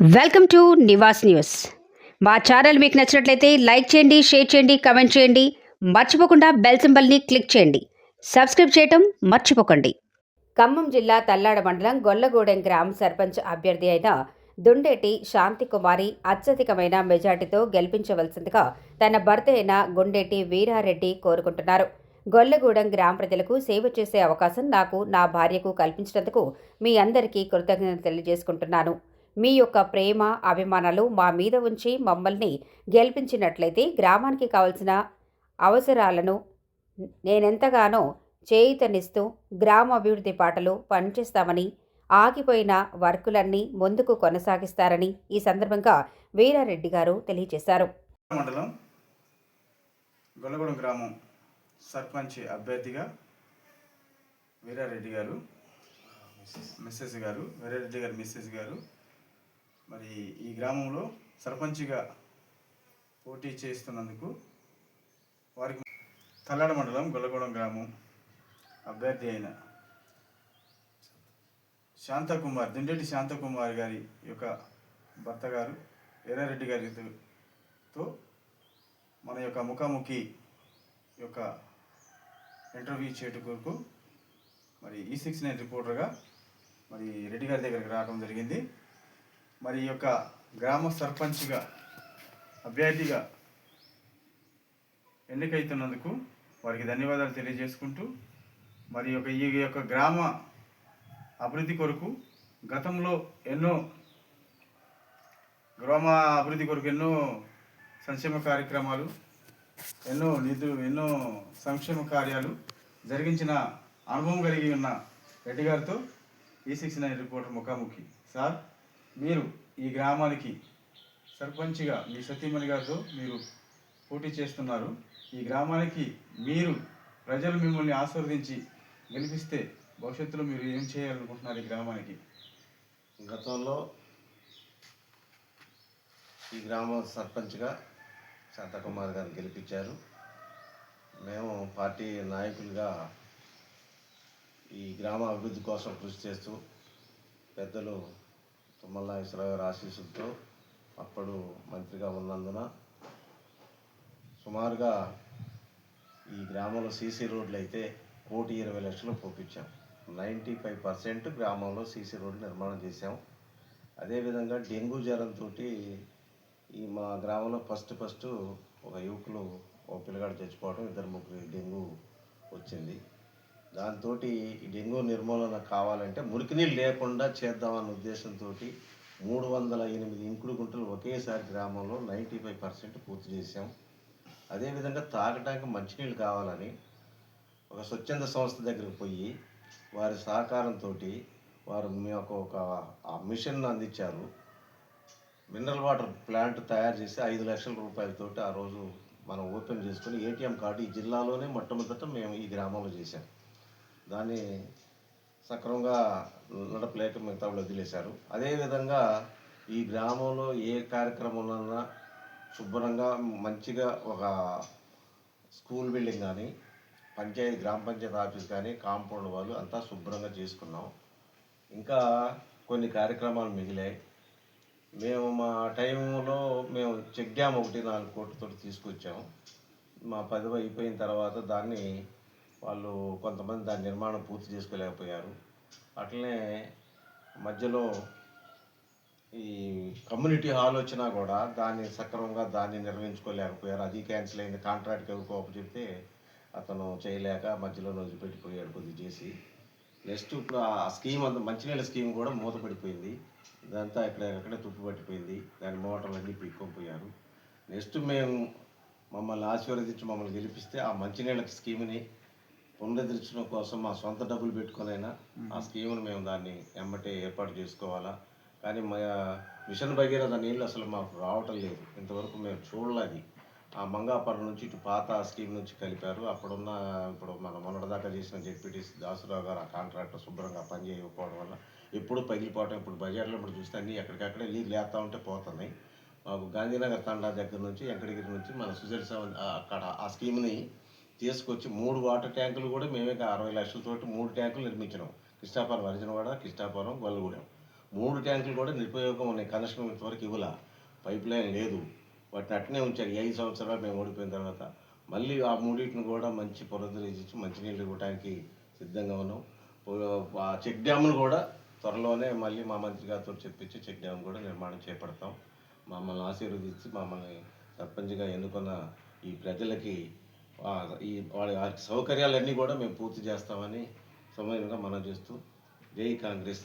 Welcome to Nivas news. మా channel మీకు నచ్చినట్లయితే లైక్ చేయండి షేర్ చేయండి కమెంట్ చేయండి. మర్చిపోకుండా బెల్ సింబల్ని క్లిక్ చేయండి. సబ్స్క్రైబ్ చేయటం మర్చిపోకండి. ఖమ్మం జిల్లా తల్లాడ మండలం గొల్లగూడెం గ్రామ సర్పంచ్ అభ్యర్థి అయిన దుండేటి శాంతి కుమారి అత్యధికమైన మెజార్టీతో గెలిపించవలసిందిగా తన భర్త అయిన గుండేటి వీరారెడ్డి కోరుకుంటున్నారు. గొల్లగూడెం గ్రామ ప్రజలకు సేవ చేసే అవకాశం నాకు నా భార్యకు కల్పించినందుకు మీ అందరికీ కృతజ్ఞతలు తెలియజేసుకుంటున్నాను. మీ యొక్క ప్రేమ అభిమానాలు మా మీద ఉంచి మమ్మల్ని గెలిపించినట్లయితే గ్రామానికి కావలసిన అవసరాలను నేనెంతగానో చేయితనిస్తూ గ్రామ అభివృద్ధి పాటలు పనిచేస్తామని ఆగిపోయిన వర్కులన్నీ ముందుకు కొనసాగిస్తారని ఈ సందర్భంగా వీరారెడ్డి గారు తెలియజేశారు. మండలం గొల్లగూడెం గ్రామం సర్పంచ్ అభ్యర్థిగా వీరారెడ్డి గారు మిస్సెస్ గారు వీరారెడ్డి గారు మిస్సెస్ గారు మరి ఈ గ్రామంలో సర్పంచ్గా పోటీ చేస్తున్నందుకు వారికి తల్లాడ మండలం గొల్లగూడెం గ్రామం అభ్యర్థి అయిన శాంతకుమార్ దిండెడ్డి శాంతకుమార్ గారి యొక్క భర్త గారు ఎర్రారెడ్డి గారితో మన యొక్క ముఖాముఖి యొక్క ఇంటర్వ్యూ చేయటం కొరకు మరి ఈ సిక్స్ నైన్ రిపోర్టర్గా మరి రెడ్డి గారి దగ్గరికి రావడం జరిగింది. మరి యొక్క గ్రామ సర్పంచ్గా అభ్యర్థిగా ఎన్నికైతున్నందుకు వారికి ధన్యవాదాలు తెలియజేసుకుంటూ మరి యొక్క ఈ యొక్క గ్రామ అభివృద్ధి కొరకు గతంలో ఎన్నో గ్రామ అభివృద్ధి కొరకు ఎన్నో సంక్షేమ కార్యక్రమాలు ఎన్నో నిధులు ఎన్నో సంక్షేమ కార్యాలు జరిగించిన అనుభవం కలిగి ఉన్న రెడ్డి గారితో ఈ సిక్స్ నైన్ రిపోర్టర్ ముఖాముఖి. సార్ మీరు ఈ గ్రామానికి సర్పంచ్గా మీ సతీమణి గారితో మీరు పోటీ చేస్తున్నారు. ఈ గ్రామానికి మీరు ప్రజలు మిమ్మల్ని ఆశీర్వదించి గెలిపిస్తే భవిష్యత్తులో మీరు ఏం చేయాలనుకుంటున్నారు ఈ గ్రామానికి? గతంలో ఈ గ్రామ సర్పంచ్గా శాంతకుమార్ గారు గెలిపించారు. మేము పార్టీ నాయకులుగా ఈ గ్రామ అభివృద్ధి కోసం కృషి చేస్తూ పెద్దలు తుమ్మల నాగేశ్వరరావు గారి ఆశీస్సులతో అప్పుడు మంత్రిగా ఉన్నందున సుమారుగా ఈ గ్రామంలో సీసీ రోడ్లు అయితే కోటి ఇరవై లక్షలు పోపించాం. నైంటీ ఫైవ్ పర్సెంట్ గ్రామంలో సీసీ రోడ్లు నిర్మాణం చేశాం. అదేవిధంగా డెంగ్యూ జ్వరంతో ఈ మా గ్రామంలో ఫస్ట్ ఫస్ట్ ఒక యువకులు ఒక పిల్లగాడు చచ్చిపోవడం ఇద్దరు ముగ్గురు డెంగ్యూ వచ్చింది. దాంతో ఈ డెంగ్యూ నిర్మూలన కావాలంటే మురికి నీళ్ళు లేకుండా చేద్దామన్న ఉద్దేశంతో మూడు వందల ఎనిమిది ఇంకుడు గుంటలు ఒకేసారి గ్రామంలో నైంటీ ఫైవ్ పర్సెంట్ పూర్తి చేశాం. అదేవిధంగా తాగడానికి మంచినీళ్ళు కావాలని ఒక స్వచ్ఛంద సంస్థ దగ్గరికి పోయి వారి సహకారంతో వారు మాకు ఒక ఆ మిషన్ అందించారు. మినరల్ వాటర్ ప్లాంట్ తయారు చేసి ఐదు లక్షల రూపాయలతోటి ఆ రోజు మనం ఓపెన్ చేసుకుని ఏటీఎం కార్డు ఈ జిల్లాలోనే మొట్టమొదట మేము ఈ గ్రామంలో చేశాం. దాన్ని సక్రమంగా నడపలేక మిగతా వాళ్ళు వదిలేశారు. అదేవిధంగా ఈ గ్రామంలో ఏ కార్యక్రమంలో శుభ్రంగా మంచిగా ఒక స్కూల్ బిల్డింగ్ కానీ పంచాయతీ గ్రామ పంచాయతీ ఆఫీస్ కానీ కాంపౌండ్ వాళ్ళు అంతా శుభ్రంగా చేసుకున్నాం. ఇంకా కొన్ని కార్యక్రమాలు మిగిలాయి. మేము మా టైంలో మేము చెక్ డ్యామ్ ఒకటి నాలుగు కోట్లతో తీసుకొచ్చాము మా పదవి అయిపోయిన తర్వాత దాన్ని వాళ్ళు కొంతమంది దాని నిర్మాణం పూర్తి చేసుకోలేకపోయారు. అట్లనే మధ్యలో ఈ కమ్యూనిటీ హాల్ వచ్చినా కూడా దాన్ని సక్రమంగా దాన్ని నిర్వహించుకోలేకపోయారు. అది క్యాన్సిల్ అయింది. కాంట్రాక్ట్కి ఎవరికోపు చెప్తే అతను చేయలేక మధ్యలో వదిలిపెట్టిపోయాడు కొద్ది చేసి. నెక్స్ట్ ఇప్పుడు ఆ స్కీమ్ అంత మంచినీళ్ళ స్కీమ్ కూడా మూతపడిపోయింది. ఇదంతా ఇక్కడ ఎక్కడే తుప్పు పట్టిపోయింది. దాని మోటార్లు అన్నీ నెక్స్ట్ మేము మమ్మల్ని ఆశీర్వదించి మమ్మల్ని గెలిపిస్తే ఆ మంచినీళ్ళ స్కీమ్ని పునరుద్ధరించడం కోసం మా సొంత డబ్బులు పెట్టుకునైనా ఆ స్కీమ్ని మేము దాన్ని ఎమ్మటే ఏర్పాటు చేసుకోవాలా. కానీ మా మిషన్ భగీరథ నీళ్ళు అసలు మాకు రావటం లేదు. ఇంతవరకు మేము చూడలేదు ఆ మంగాపురం నుంచి ఇటు పాత స్కీమ్ నుంచి కలిపారు. అప్పుడున్న ఇప్పుడు మన మొన్నటిదాకా చేసిన జెడ్పీటీ దాసురావు గారు ఆ కాంట్రాక్టర్ శుభ్రంగా పనిచేయకపోవడం వల్ల ఎప్పుడు పగిలిపోవటం ఇప్పుడు బడ్జెట్లో ఇప్పుడు చూస్తే అన్నీ ఎక్కడికక్కడే నీళ్ళు లేస్తూ ఉంటే పోతున్నాయి. మాకు గాంధీనగర్ తండా దగ్గర నుంచి వెంకటగిరి నుంచి మన సుజల్ సెవెన్ అక్కడ ఆ స్కీమ్ని తీసుకొచ్చి మూడు వాటర్ ట్యాంకులు కూడా మేమే అరవై లక్షలతోటి మూడు ట్యాంకులు నిర్మించినాం. కృష్ణాపురం వరిజనవాడ కృష్ణాపురం గొల్లగూడెం. మూడు ట్యాంకులు కూడా నిరుపయోగం ఉన్నాయి. కనెక్షన్ ఇంతవరకు ఇవ్వాల. పైప్ లైన్ లేదు. వాటిని అట్నే ఉంచారు. ఐదు సంవత్సరాలు మేము ఓడిపోయిన తర్వాత. మళ్ళీ ఆ మూడింటిని కూడా మంచి పునరుద్ధరించి మంచినీళ్ళు ఇవ్వడానికి సిద్ధంగా ఉన్నాం. ఆ చెక్ డ్యామ్ను కూడా త్వరలోనే మళ్ళీ మా మంత్రి గారితో చెప్పించి చెక్ డ్యామ్ కూడా నిర్మాణం చేపడతాం. మమ్మల్ని ఆశీర్వదించి మమ్మల్ని సర్పంచ్గా ఎన్నుకున్న ఈ ప్రజలకి ఈ వాళ్ళ వారికి సౌకర్యాలన్నీ కూడా మేము పూర్తి చేస్తామని సమయంగా మనం చేస్తూ జై కాంగ్రెస్.